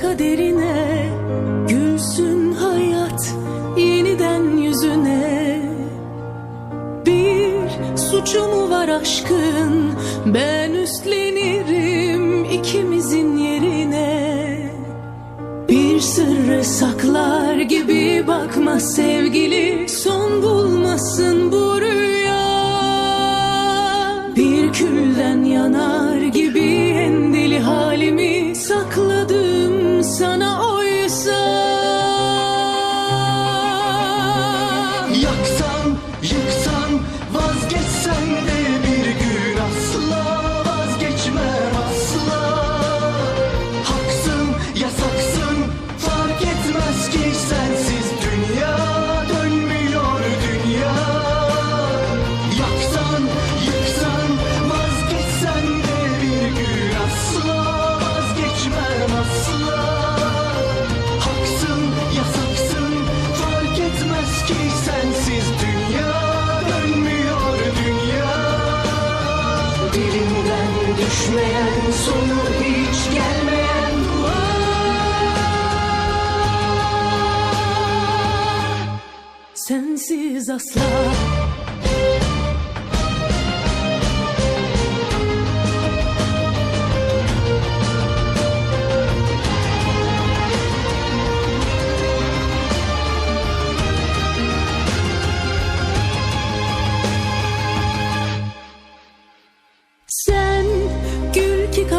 kaderine suçu mu var aşkın? Ben üstlenirim ikimizin yerine. Bir sırrı saklar gibi bakma sevgili. Son Düşmeyen sonu hiç gelmeyen. Duvar Sensiz asla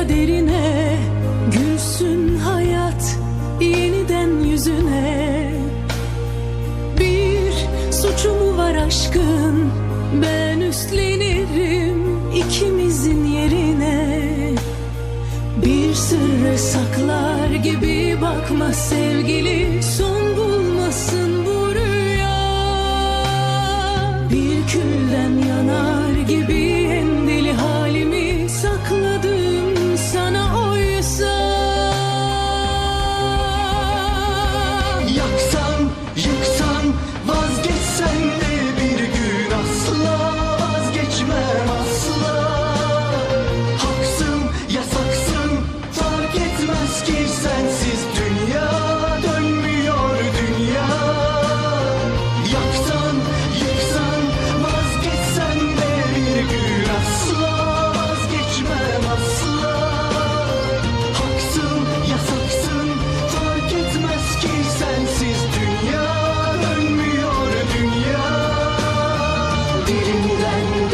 kaderine Gülsün hayat yeniden yüzüne. Bir suçumu var aşkın? Ben üstlenirim ikimizin yerine. Bir sırrı saklar gibi bakma sevgili Son bulmasın bu rüya. Bir külden yanar gibi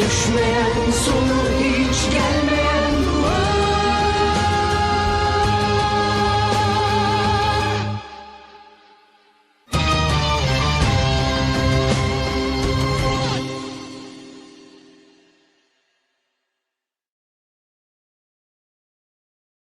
Düşmeyen sonu.